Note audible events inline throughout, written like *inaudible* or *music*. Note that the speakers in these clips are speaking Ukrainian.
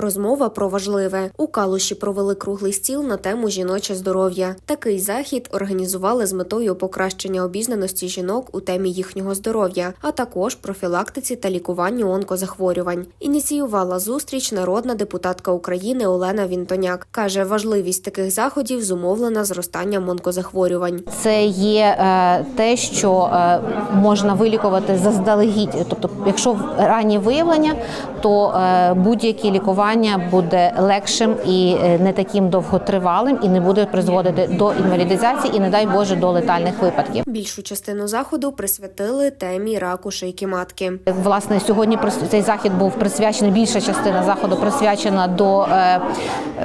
Розмова про важливе. У Калуші провели круглий стіл на тему жіноче здоров'я. Такий захід організували з метою покращення обізнаності жінок у темі їхнього здоров'я, а також профілактиці та лікуванню онкозахворювань. Ініціювала зустріч народна депутатка України Олена Вінтоняк. каже, важливість таких заходів зумовлена зростанням онкозахворювань. Це є е, те, що е, можна вилікувати заздалегідь. Тобто, якщо раннє виявлення, то е, будь-яке лікування буде легшим і е, не таким довготривалим, і не буде призводити до інвалідизації і, не дай Боже, до летальних випадків. Більшу частину заходу присвятили темі раку шийки матки. Власне, сьогодні цей захід був присвячений. Більша частина заходу присвячена до е,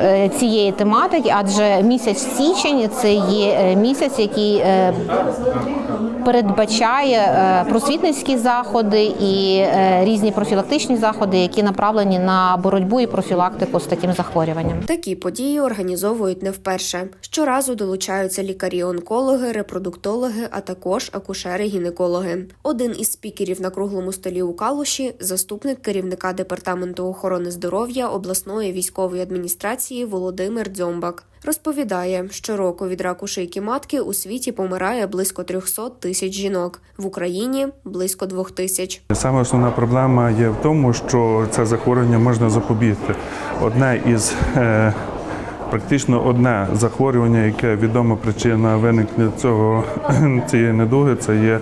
е, цієї тематики, адже місяць січень це є місяць, який передбачає просвітницькі заходи і різні профілактичні заходи, які направлені на боротьбу і профілактику з таким захворюванням. Такі події організовують не вперше. Щоразу долучаються лікарі-онкологи, репродуктологи, а також акушери-гінекологи. Один із спікерів на круглому столі у Калуші, заступник керівника департаменту охорони здоров'я обласної військової адміністрації Володимир Дзьомбак. Розповідає, щороку від раку шийки матки у світі помирає близько 300 тисяч жінок, в Україні близько 2 тисяч. Саме основна проблема є в тому, що це захворювання можна запобігти. Одне із е, практично одне захворювання, яке відома причина виникнення цього *clears throat* цієї недуги, це є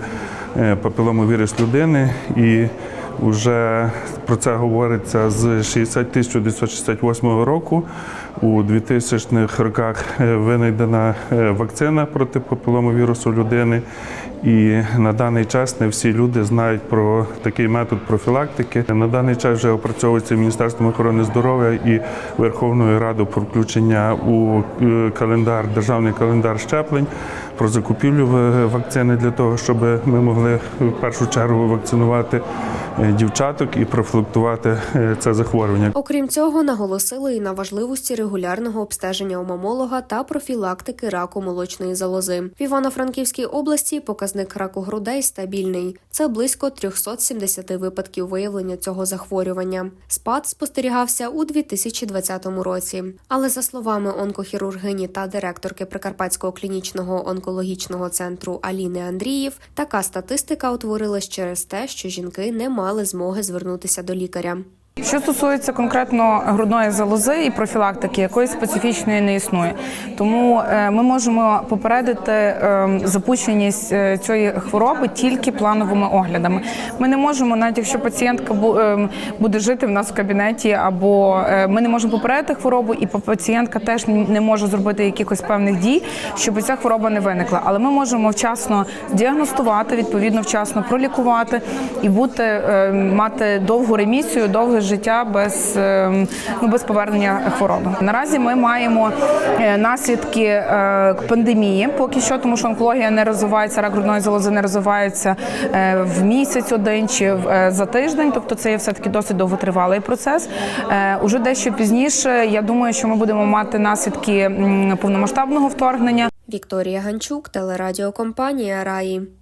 е, папіломовірус людини і. Вже про це говориться з 60 1968 року. У 2000-х роках е, винайдена е, вакцина проти папіломовірусу людини. І на даний час не всі люди знають про такий метод профілактики. На даний час вже опрацьовується Міністерством охорони здоров'я і Верховною Радою про включення у е, календар, державний календар щеплень про закупівлю вакцини для того, щоб ми могли в першу чергу вакцинувати е, дівчаток і профілактувати е, це захворювання. Окрім цього, наголосили і на важливості регулярного обстеження у мамолога та профілактики раку молочної залози. В Івано-Франківській області показник раку грудей стабільний. Це близько 370 випадків виявлення цього захворювання. Спад спостерігався у 2020 році. Але за словами онкохірургині та директорки Прикарпатського клінічного онкологічного центру Аліни Андріїв, така статистика утворилась через те, що жінки не мали змоги звернутися до лікаря. Що стосується конкретно грудної залози і профілактики, якоїсь специфічної не існує. Тому е, ми можемо попередити е, запущеність е, цієї хвороби тільки плановими оглядами. Ми не можемо, навіть якщо пацієнтка бу- е, буде жити в нас в кабінеті, або е, ми не можемо попередити хворобу, і пацієнтка теж не може зробити якихось певних дій, щоб ця хвороба не виникла. Але ми можемо вчасно діагностувати, відповідно вчасно пролікувати і бути е, мати довгу ремісію, довге життя без, е, ну, без повернення хвороби. Наразі ми маємо е, наслідки е, пандемії поки що, тому що онкологія не розвивається, рак грудної залози не розвивається е, в місяць один чи за тиждень. Тобто це є все таки досить довготривалий процес. Уже дещо пізніше. Я думаю, що ми будемо мати наслідки повномасштабного вторгнення. Вікторія Ганчук, телерадіокомпанія Раї.